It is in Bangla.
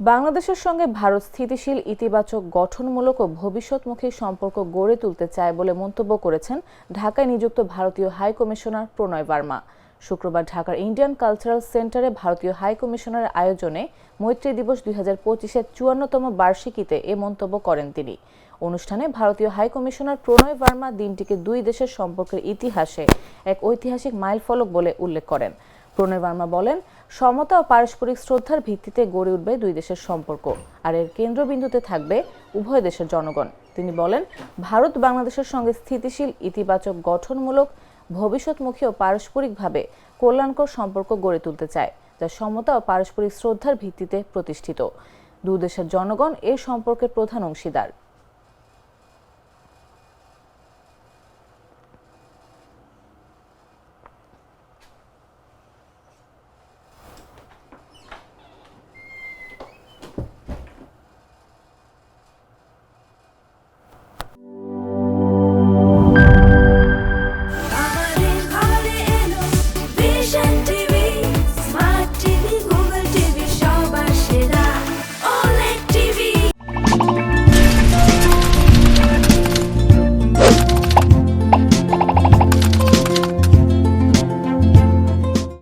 বাংলাদেশের সঙ্গে ভারত স্থিতিশীল, ইতিবাচক, গঠনমূলক ও ভবিষ্যৎমুখী সম্পর্ক গড়ে তুলতে চায় বলে মন্তব্য করেছেন ঢাকায় নিযুক্ত ভারতীয় হাই কমিশনার প্রণয় বার্মা শুক্রবার ঢাকার ইন্ডিয়ান কালচারাল সেন্টারে ভারতীয় হাই কমিশনারের আয়োজনে মৈত্রী দিবস দুই হাজার পঁচিশের চুয়ান্নতম বার্ষিকীতে এ মন্তব্য করেন তিনি। অনুষ্ঠানে ভারতীয় হাই কমিশনার প্রণয় বার্মা দিনটিকে দুই দেশের সম্পর্কের ইতিহাসে এক ঐতিহাসিক মাইলফলক বলে উল্লেখ করেন। প্রণয় বার্মা বলেন সমতা ও পারস্পরিক শ্রদ্ধার ভিত্তিতে গড়ে উঠবে দুই দেশের সম্পর্ক। আর এর কেন্দ্রবিন্দুতে থাকবে উভয় দেশের জনগণ। তিনি বলেন, ভারত বাংলাদেশের সঙ্গে স্থিতিশীল, ইতিবাচক, গঠনমূলক, ভবিষ্যৎমুখী ও পারস্পরিকভাবে কল্যাণকর সম্পর্ক গড়ে তুলতে চায়, যা সমতা ও পারস্পরিক শ্রদ্ধার ভিত্তিতে প্রতিষ্ঠিত। দু দেশের জনগণ এ সম্পর্কের প্রধান অংশীদার।